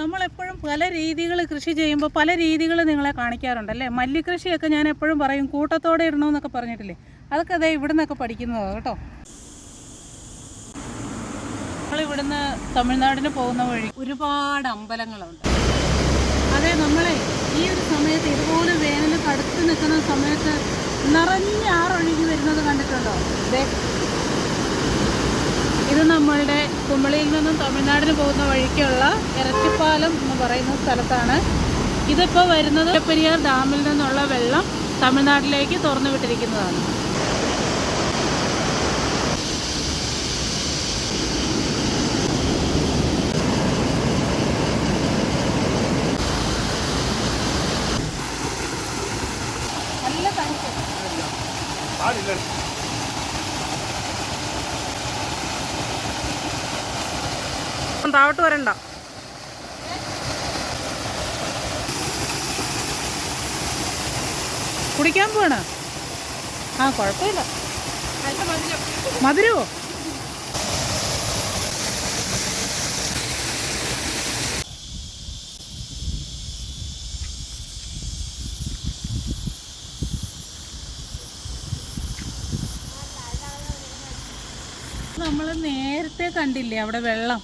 നമ്മളെപ്പോഴും പല രീതികൾ കൃഷി ചെയ്യുമ്പോൾ പല രീതികൾ നിങ്ങളെ കാണിക്കാറുണ്ടല്ലേ മല്ലിക്കൃഷിയൊക്കെ ഞാൻ എപ്പോഴും പറയും കൂട്ടത്തോടെ ഇടണമെന്നൊക്കെ പറഞ്ഞിട്ടില്ലേ? അതൊക്കെ അതേ ഇവിടെ നിന്നൊക്കെ പഠിക്കുന്നതാണ് കേട്ടോ. നമ്മൾ ഇവിടുന്ന് തമിഴ്നാടിന് പോകുന്ന വഴി ഒരുപാട് അമ്പലങ്ങളുണ്ട്. അതെ നമ്മളെ ഈ ഒരു സമയത്ത് ഇതുപോലെ വേനൽ കടുത്ത് നിൽക്കുന്ന സമയത്ത് നിറഞ്ഞ ആറൊഴുകി വരുന്നത് കണ്ടിട്ടുണ്ടോ? ഇത് നമ്മളുടെ കുമളിയിൽ നിന്നും തമിഴ്നാടിന് പോകുന്ന വഴിക്കുള്ള ഇറച്ചിപ്പാലം എന്ന് പറയുന്ന സ്ഥലത്താണ്. ഇതിപ്പോൾ വരുന്നത് പെരിയാർ ഡാമിൽ നിന്നുള്ള വെള്ളം തമിഴ്നാട്ടിലേക്ക് തുറന്നു വിട്ടിരിക്കുന്നതാണ് താവട്ട് വരണ്ട. കുടിക്കാൻ പോണ ആ കുഴപ്പമില്ല. മധുരമോ നമ്മൾ നേരത്തെ കണ്ടില്ലേ അവിടെ വെള്ളം?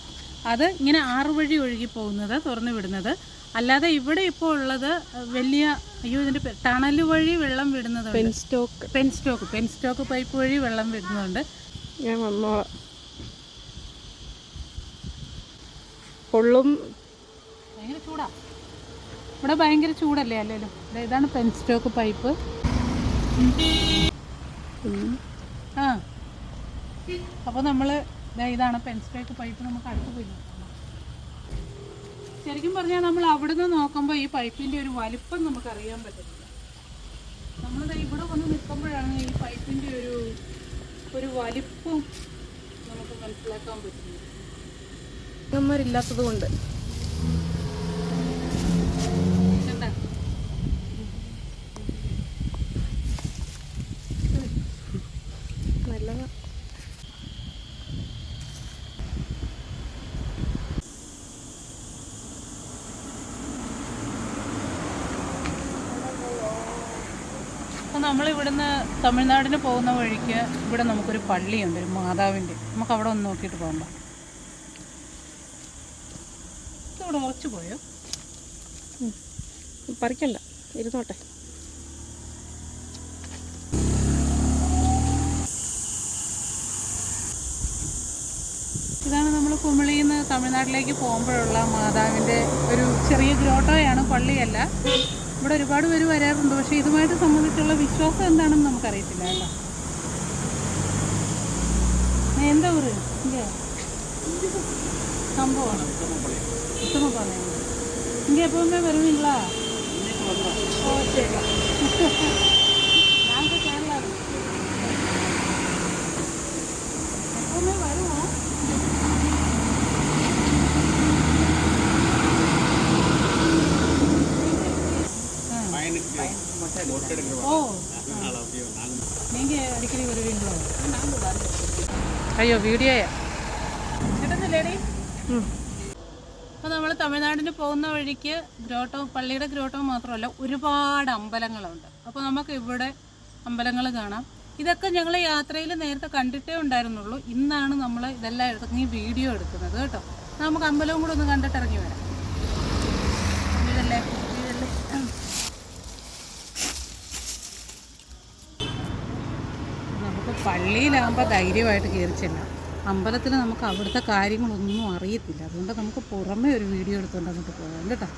അത് ഇങ്ങനെ ആറ് വഴി ഒഴുകി പോകുന്നത് തുറന്നു വിടുന്നത്. അല്ലാതെ ഇവിടെ ഇപ്പോൾ ഉള്ളത് വലിയ അയ്യോ ഇതിന്റെ ടണൽ വഴി വെള്ളം വിടുന്നത് penstock. Penstock pen stock pipe വഴി വെള്ളം വിടുന്നുണ്ട് ഞാൻ വന്നോളാം. പൊള്ളും. ഭയങ്കര ചൂടാ. ഇവിടെ ഭയങ്കര ചൂടല്ലേ അല്ലല്ലോ ഇതാണ് പെൻസ്റ്റോക്ക് പൈപ്പ്. ആ. അപ്പോൾ നമ്മൾ ഇതാണ് പെൻസ്ട്രേക്ക് പൈപ്പ് നമുക്ക് അടുത്ത് പോയി ശരിക്കും പറഞ്ഞാൽ നമ്മൾ അവിടുന്ന് നോക്കുമ്പോൾ ഈ പൈപ്പിന്റെ ഒരു വലിപ്പം നമുക്ക് അറിയാൻ പറ്റത്തില്ല. നമ്മൾ ഇവിടെ വന്ന് നിൽക്കുമ്പോഴാണ് ഈ പൈപ്പിന്റെ ഒരു ഒരു വലിപ്പം നമുക്ക് മനസ്സിലാക്കാൻ പറ്റുന്നത്. ഇല്ലാത്തത് കണ്ടാ നല്ലതാ അപ്പോൾ നമ്മൾ ഇവിടുന്ന് തമിഴ്നാടിന് പോകുന്ന വഴിക്ക് ഇവിടെ നമുക്കൊരു പള്ളിയുണ്ട് ഒരു മാതാവിന്റെ. നമുക്ക് അവിടെ ഒന്ന് നോക്കിയിട്ട് പോകണ്ട ഇവിടെ ഉറച്ചു പോയോ? പറിക്കണ്ട. ഇരുന്നോട്ടെ. ഇതാണ് നമ്മൾ കുമിളിയിൽ നിന്ന് തമിഴ്നാട്ടിലേക്ക് പോകുമ്പോഴുള്ള മാതാവിന്റെ ഒരു ചെറിയ ഗ്രോട്ടോയാണ് പള്ളിയല്ല. ഇവിടെ ഒരുപാട് പേര് വരാറുണ്ട്. പക്ഷേ ഇതുമായിട്ട് സംബന്ധിച്ചുള്ള വിശ്വാസം എന്താണെന്ന് നമുക്കറിയത്തില്ല അല്ലോ എന്താ ഊര്? സംഭവമാണ് ഉത്തമപാളയം. ഇങ്ങനെ എപ്പോഴും വരുന്നില്ല ഓക്കെ ஓ நீங்கள் அடிக்கடி வருவீங்களோ അയ്യോ വീഡിയോയാ കിട്ടുന്നില്ലേടി അപ്പോൾ നമ്മൾ തമിഴ്നാടിന് പോകുന്ന വഴിക്ക് ഗ്രോട്ടോ പള്ളിയുടെ ഗ്രോട്ടോ മാത്രമല്ല ഒരുപാട് അമ്പലങ്ങളുണ്ട് അപ്പോൾ നമുക്ക് ഇവിടെ അമ്പലങ്ങൾ കാണാം ഇതൊക്കെ ഞങ്ങൾ യാത്രയിൽ നേരത്തെ കണ്ടിട്ടേ ഉണ്ടായിരുന്നുള്ളൂ ഇന്നാണ് നമ്മൾ ഇതെല്ലാം ഇറങ്ങി വീഡിയോ എടുക്കുന്നത് കേട്ടോ നമുക്ക് അമ്പലവും കൂടെ ഒന്ന് കണ്ടിട്ട് ഇറങ്ങി വരാം പള്ളിയിലാകുമ്പോൾ ധൈര്യമായിട്ട് കയറി ചെല്ലാം. അമ്പലത്തിൽ നമുക്ക് അവിടുത്തെ കാര്യങ്ങളൊന്നും അറിയത്തില്ല. അതുകൊണ്ട് നമുക്ക് പുറമേ ഒരു വീഡിയോ എടുത്തുകൊണ്ട് അങ്ങോട്ട് പോകാം കേട്ടോ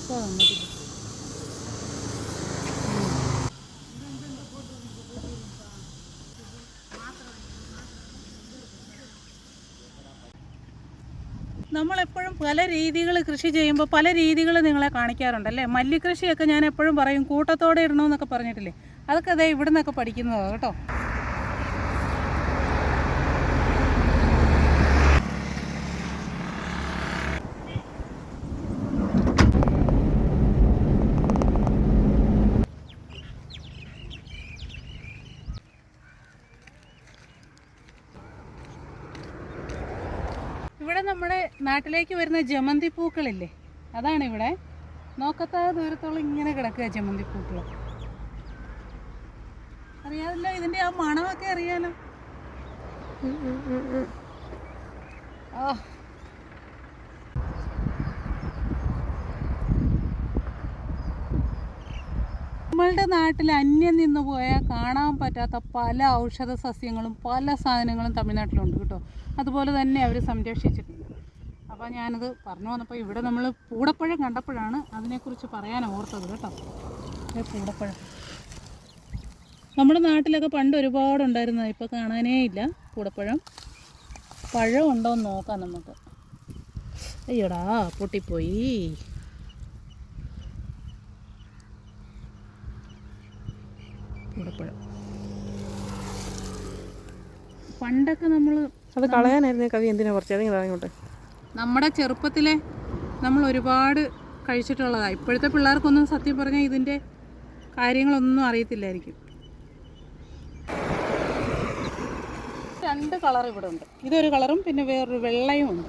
ഇപ്പോൾ അങ്ങോട്ട് നമ്മളെപ്പോഴും പല രീതികൾ കൃഷി ചെയ്യുമ്പോൾ പല രീതികൾ നിങ്ങളെ കാണിക്കാറുണ്ടല്ലേ മല്ലിക്കൃഷിയൊക്കെ ഞാൻ എപ്പോഴും പറയും കൂട്ടത്തോടെ ഇടണമെന്നൊക്കെ പറഞ്ഞിട്ടില്ലേ? അതൊക്കെ അതെ ഇവിടെ നിന്നൊക്കെ പഠിക്കുന്നതാണ് കേട്ടോ നമ്മുടെ നാട്ടിലേക്ക് വരുന്ന ജമന്തി പൂക്കളില്ലേ? അതാണ് ഇവിടെ. നോക്കത്താ ദൂരത്തോളം ഇങ്ങനെ കിടക്കുക ജമന്തി പൂക്കൾ അറിയാമല്ലോ ഇതിന്റെ ആ മണമൊക്കെ അറിയാലോ. ഓ. നമ്മളുടെ നാട്ടിൽ അന്യം നിന്ന് പോയാൽ കാണാൻ പറ്റാത്ത പല ഔഷധ സസ്യങ്ങളും പല സാധനങ്ങളും തമിഴ്നാട്ടിലുണ്ട് കേട്ടോ. അതുപോലെ തന്നെ അവർ സംരക്ഷിച്ചിട്ടുണ്ട്. അപ്പോൾ ഞാനത് പറഞ്ഞു വന്നപ്പോൾ ഇവിടെ നമ്മൾ പൂടപ്പഴം കണ്ടപ്പോഴാണ് അതിനെക്കുറിച്ച് പറയാൻ ഓർത്തത് കേട്ടോ. കൂടപ്പഴം നമ്മുടെ നാട്ടിലൊക്കെ പണ്ട് ഒരുപാടുണ്ടായിരുന്നു ഇപ്പോൾ കാണാനേ ഇല്ല പൂടപ്പഴം. പഴം ഉണ്ടോ എന്ന് നോക്കാം നമുക്ക്. അയ്യോടാ പൊട്ടിപ്പോയി. പൂടപ്പഴം. പണ്ടൊക്കെ നമ്മൾ അത് കളയാനായിരുന്നു കവി എന്തിനാ കുറച്ച് അതെങ്കിലും ഇങ്ങോട്ട്. നമ്മുടെ ചെറുപ്പത്തിലെ നമ്മൾ ഒരുപാട് കഴിച്ചിട്ടുള്ളതാണ് ഇപ്പോഴത്തെ പിള്ളേർക്കൊന്നും സത്യം പറഞ്ഞാൽ ഇതിന്റെ കാര്യങ്ങളൊന്നും അറിയത്തില്ലായിരിക്കും. രണ്ട് കളർ ഇവിടെ ഉണ്ട്. ഇതൊരു കളറും പിന്നെ വേറൊരു വെള്ളയും ഉണ്ട്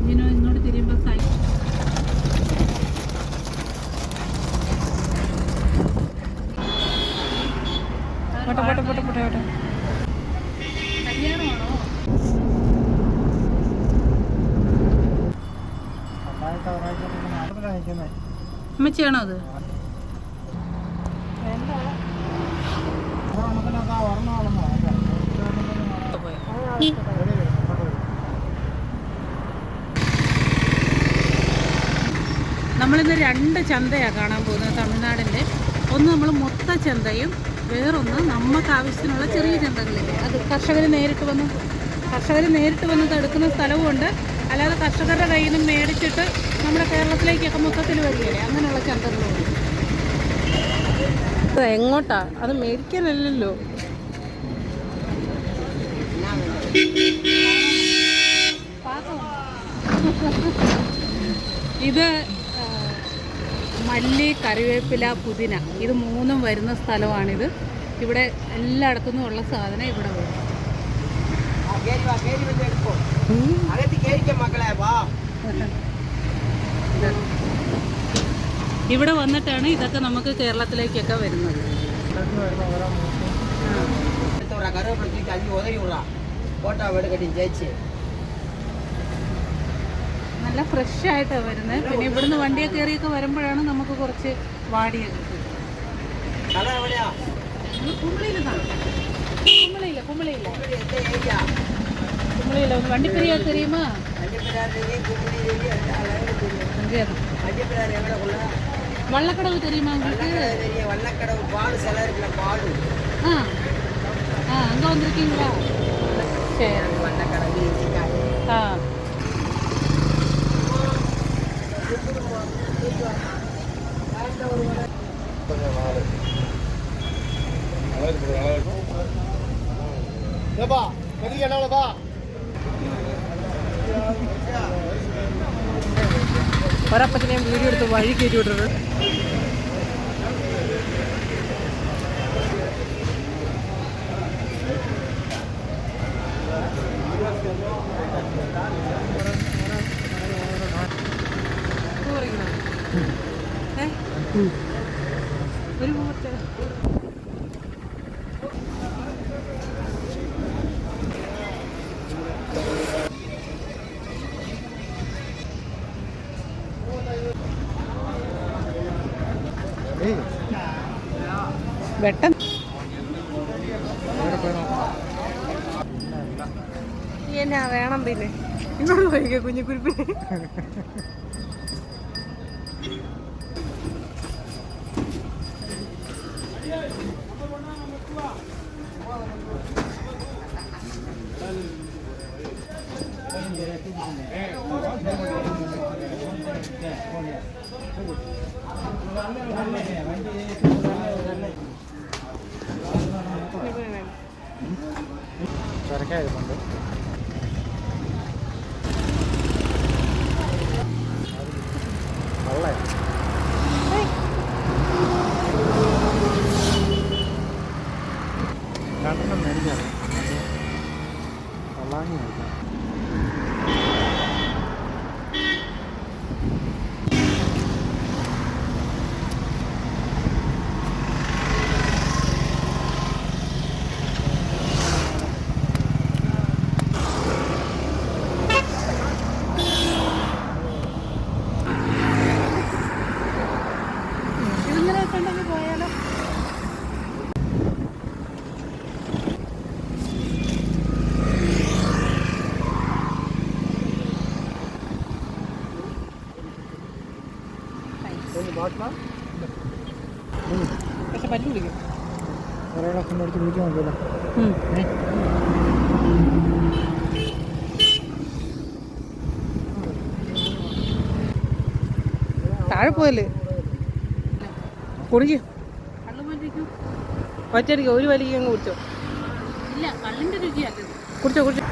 ഇങ്ങനെ ഇങ്ങോട്ട് തിരിയുമ്പോൾ സൈ പോട്ടെ പോട്ടെ പോട്ടെ പോട്ടെ പോട്ടെ അമ്മച്ചിയാണോ അത്? നമ്മളിന്ന് രണ്ട് ചന്തയാണ് കാണാൻ പോകുന്നത് തമിഴ്നാടിന്റെ. ഒന്ന് നമ്മൾ മൊത്ത ചന്തയും വേറൊന്ന് നമുക്ക് ആവശ്യത്തിനുള്ള ചെറിയ ചന്തകളില്ലേ അത് കർഷകർ നേരിട്ട് വന്ന് കർഷകർ നേരിട്ട് വന്ന് എടുക്കുന്ന സ്ഥലവുമുണ്ട് അല്ലാതെ കർഷകരുടെ കയ്യിൽ നിന്ന് മേടിച്ചിട്ട് നമ്മുടെ കേരളത്തിലേക്കൊക്കെ മൊത്തത്തിൽ വരികയില്ലേ? അങ്ങനെയുള്ള ചന്തകളുമുണ്ട് എങ്ങോട്ടാ? അത് മേടിക്കാനല്ലല്ലോ. ഇത് മല്ലി കറിവേപ്പില പുതിന. ഇത് മൂന്നും വരുന്ന സ്ഥലമാണിത്. ഇവിടെ എല്ലായിടത്തുനിന്നും ഉള്ള സാധനം ഇവിടെ വരും. ഇവിടെ വന്നിട്ടാണ് ഇതൊക്കെ നമുക്ക് കേരളത്തിലേക്കൊക്കെ വരുന്നത്. കറിവേപ്പിലേക്ക് വീട് കെട്ടി ജയിച്ചേ ஜெயிச்சு നല്ല ഫ്രഷ് ആയിട്ടാണ് വരുന്നത് പിന്നെ ഇവിടുന്ന് വണ്ടിയൊക്കെ കയറിയൊക്കെ വരുമ്പോഴാണ് നമുക്ക് കുറച്ച് വാടിയൊക്കെ കിട്ടുന്നത് கடை எவ்வளோ കുമ്പളിയിലാണ് കുമ്പളിയില്ല കുമ്പളിയില്ല எந்த ஏரியா കുമ്പളിയില്ല വണ്ടിപ്പെരിയാ தெரியுமா அஞ்சப்பிடார் தெரியும் கும்படி தெரியும் எல்லா அளவும் தெரியும் அங்கேதான் அஞ்சப்பிடார் எவ்வளோக்குள்ள வள்ளக்கடவு தெரியுமா உங்களுக்கு வல்லக்கடை தெரியும் வல்லக்கடவு பால் சில இருக்குல்ல பால் ஆ ஆ அங்கே வந்திருக்கீங்களா சரி வல்லக்கடை வீச்சிக்காய் ஆ ഒരപ്പത്തിന് ഞാൻ വീഡിയോ എടുത്ത് വഴി കയറ്റി വിട്ടിട്ട് ഒരു വെട്ടം. എന്നാ വേണം പിന്നെ ഇങ്ങോട്ട് പോയിക്കോ കുഞ്ഞിക്കുരിപ്പിന് ചരക്കായതുകൊണ്ട് പക്ഷെ പല്ലു പിടിക്കും താഴെ പോയല്ലേ? കുടിക്കും ഒറ്റയടിക്ക് ഒരു വലിക്ക് അങ്ങ് കുടിച്ചോ. ഇല്ല കള്ളിന്റെ കുടിച്ചോ കുടിച്ചോ.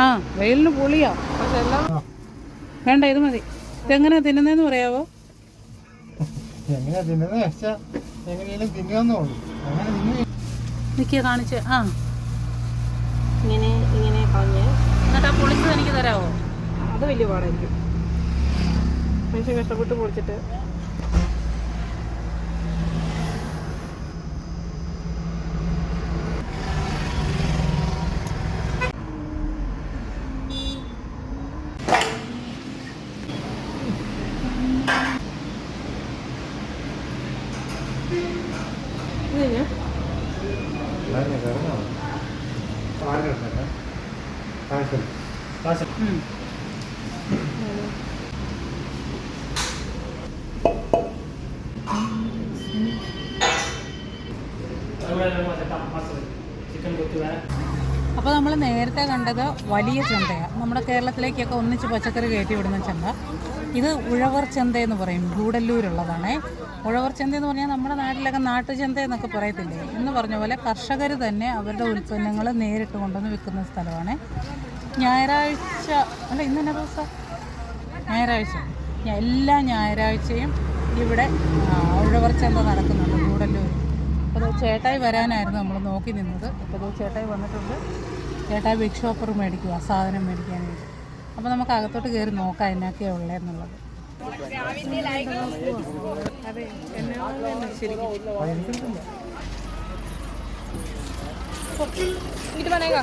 ആ വെയിലിന് പുളിയാ. പക്ഷെ എല്ലാം വേണ്ട ഇത് മതി. ഇതെങ്ങനെയാ തിന്നുന്നതെന്ന് പറയാവോ? എങ്ങനെയാ തിന്നുന്നത് എങ്ങനെയാലും തിന്നുകയെന്നേ ഉള്ളൂ. അങ്ങനെ തിന്നു കാണിച്ച് ആ. ഇങ്ങനെ ഇങ്ങനെ കളഞ്ഞ് എന്നിട്ട് ആ പൊളിച്ചത് എനിക്ക് തരാവോ? അത് വലിയ പാടായിരിക്കും. മനുഷ്യൻ കഷ്ടപ്പെട്ട് പൊളിച്ചിട്ട്. ഇത് നേരത്തെ കണ്ടത് വലിയ ചന്തയാണ് നമ്മുടെ കേരളത്തിലേക്കൊക്കെ ഒന്നിച്ച് പച്ചക്കറി കയറ്റി വിടുന്ന ചന്ത ഇത് ഉഴവർ ചന്ത എന്ന് പറയും. ഗൂഡല്ലൂരുള്ളതാണ്. ഉഴവർ ചന്ത എന്ന് പറഞ്ഞാൽ നമ്മുടെ നാട്ടിലൊക്കെ നാട്ടുചന്ത എന്നൊക്കെ പറയത്തില്ലേ? എന്ന് പറഞ്ഞ പോലെ കർഷകർ തന്നെ അവരുടെ ഉൽപ്പന്നങ്ങൾ നേരിട്ട് കൊണ്ടുവന്ന് വിൽക്കുന്ന സ്ഥലമാണ്. ഞായറാഴ്ച അല്ല ഇന്ന് തന്നെ ദിവസം? ഞായറാഴ്ച. എല്ലാ ഞായറാഴ്ചയും ഇവിടെ ഉഴവർ ചന്ത നടക്കുന്നുണ്ട് ഗൂഡല്ലൂർ അപ്പോൾ ചേട്ടായി വരാനായിരുന്നു നമ്മൾ നോക്കി നിന്നത്. അപ്പോൾ ചേട്ടായി വന്നിട്ടുണ്ട്. ചേട്ടായി ബിഗ് ഷോപ്പർ മേടിക്കുക സാധനം മേടിക്കാനായിട്ട്. അപ്പോൾ നമുക്ക് അകത്തോട്ട് കയറി നോക്കാം എന്നൊക്കെയാണ് ഉള്ളതെന്നുള്ളത് പണേകാ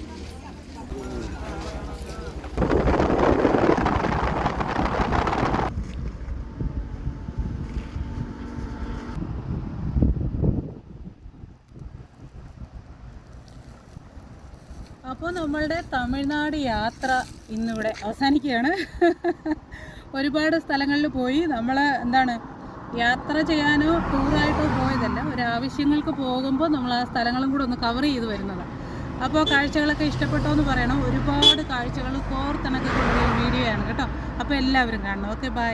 അപ്പോൾ നമ്മളുടെ തമിഴ്നാട് യാത്ര ഇന്നിവിടെ അവസാനിക്കുകയാണ്. ഒരുപാട് സ്ഥലങ്ങളിൽ പോയി നമ്മൾ എന്താണ് യാത്ര ചെയ്യാനോ ടൂറായിട്ടോ പോയതല്ല ഒരു ആവശ്യങ്ങൾക്ക് പോകുമ്പോൾ നമ്മൾ ആ സ്ഥലങ്ങളും കൂടെ ഒന്ന് കവർ ചെയ്ത് വരുന്നതാണ് അപ്പോൾ കാഴ്ചകളൊക്കെ ഇഷ്ടപ്പെട്ടോ എന്ന് പറയണം. ഒരുപാട് കാഴ്ചകൾ കോർത്തിണക്കി കൊണ്ടുള്ള വീഡിയോ ആണ് കേട്ടോ. അപ്പോൾ എല്ലാവരും കാണണം. Okay bye